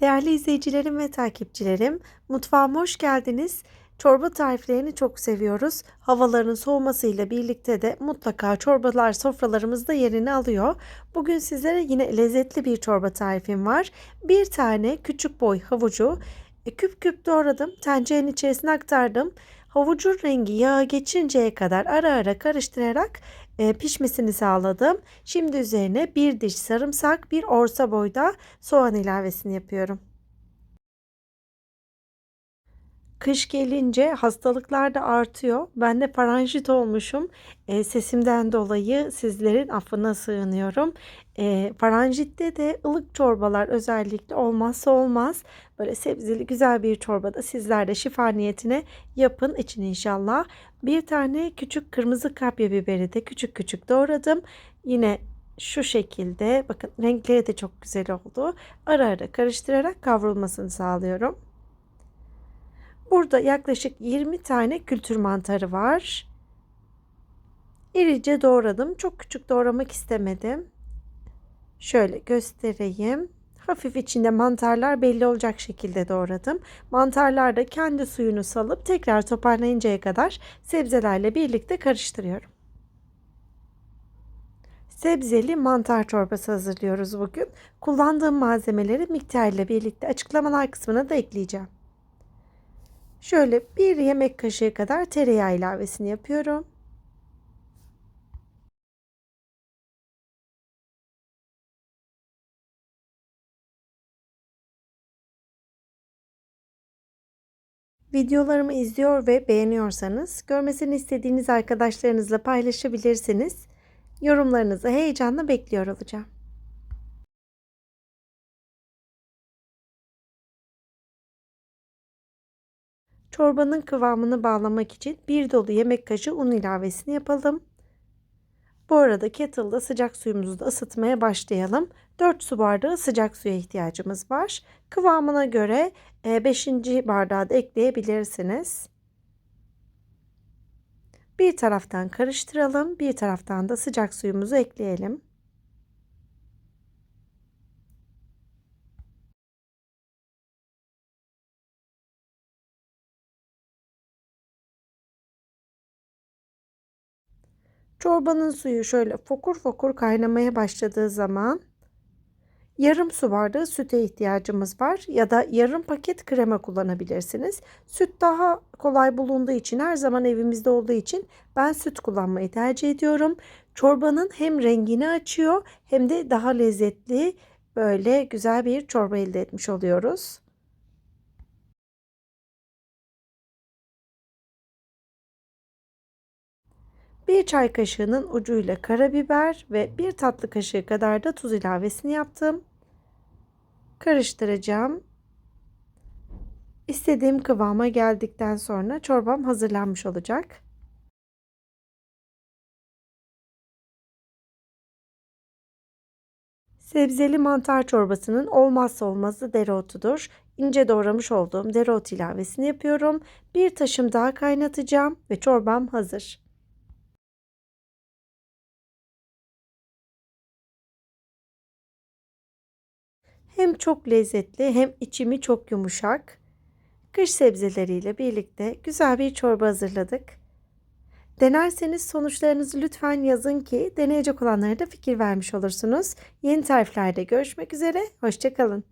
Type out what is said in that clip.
Değerli izleyicilerim ve takipçilerim, mutfağıma hoş geldiniz. Çorba tariflerini çok seviyoruz. Havaların soğumasıyla birlikte de mutlaka çorbalar sofralarımızda yerini alıyor. Bugün sizlere yine lezzetli bir çorba tarifim var. Bir tane küçük boy havucu e, küp küp doğradım. Tencerenin içerisine aktardım. Havucun rengi yağa geçinceye kadar ara ara karıştırarak pişmesini sağladım. Şimdi üzerine bir diş sarımsak, bir orta boyda soğan ilavesini yapıyorum. Kış gelince hastalıklar da artıyor. Ben de paranjit olmuşum. E, sesimden dolayı sizlerin affına sığınıyorum. E, paranjitte de ılık çorbalar özellikle olmazsa olmaz. Böyle sebzeli güzel bir çorbada sizler de şifa niyetine yapın için inşallah. Bir tane küçük kırmızı kapya biberi de küçük küçük doğradım. Yine şu şekilde bakın renkleri de çok güzel oldu. Ara ara karıştırarak kavrulmasını sağlıyorum. Burada yaklaşık 20 tane kültür mantarı var. İrice doğradım. Çok küçük doğramak istemedim. Şöyle göstereyim. Hafif içinde mantarlar belli olacak şekilde doğradım. Mantarlar da kendi suyunu salıp tekrar toparlayıncaya kadar sebzelerle birlikte karıştırıyorum. Sebzeli mantar çorbası hazırlıyoruz bugün. Kullandığım malzemeleri miktarıyla birlikte açıklamalar kısmına da ekleyeceğim. Şöyle bir yemek kaşığı kadar tereyağı ilavesini yapıyorum. Videolarımı izliyor ve beğeniyorsanız görmesini istediğiniz arkadaşlarınızla paylaşabilirsiniz. Yorumlarınızı heyecanla bekliyor olacağım. Çorbanın kıvamını bağlamak için bir dolu yemek kaşığı un ilavesini yapalım. Bu arada kettle'da sıcak suyumuzu da ısıtmaya başlayalım. 4 su bardağı sıcak suya ihtiyacımız var. Kıvamına göre 5. E, bardağı da ekleyebilirsiniz. Bir taraftan karıştıralım, bir taraftan da sıcak suyumuzu ekleyelim. Çorbanın suyu şöyle fokur fokur kaynamaya başladığı zaman yarım su bardağı süte ihtiyacımız var ya da yarım paket krema kullanabilirsiniz. Süt daha kolay bulunduğu için her zaman evimizde olduğu için ben süt kullanmayı tercih ediyorum. Çorbanın hem rengini açıyor hem de daha lezzetli böyle güzel bir çorba elde etmiş oluyoruz. Bir çay kaşığının ucuyla karabiber ve bir tatlı kaşığı kadar da tuz ilavesini yaptım. Karıştıracağım. İstediğim kıvama geldikten sonra çorbam hazırlanmış olacak. Sebzeli mantar çorbasının olmazsa olmazı dereotudur. İnce doğramış olduğum dereotu ilavesini yapıyorum. Bir taşım daha kaynatacağım ve çorbam hazır. Hem çok lezzetli hem içimi çok yumuşak. Kış sebzeleriyle birlikte güzel bir çorba hazırladık. Denerseniz sonuçlarınızı lütfen yazın ki deneyecek olanlara da fikir vermiş olursunuz. Yeni tariflerde görüşmek üzere, hoşçakalın.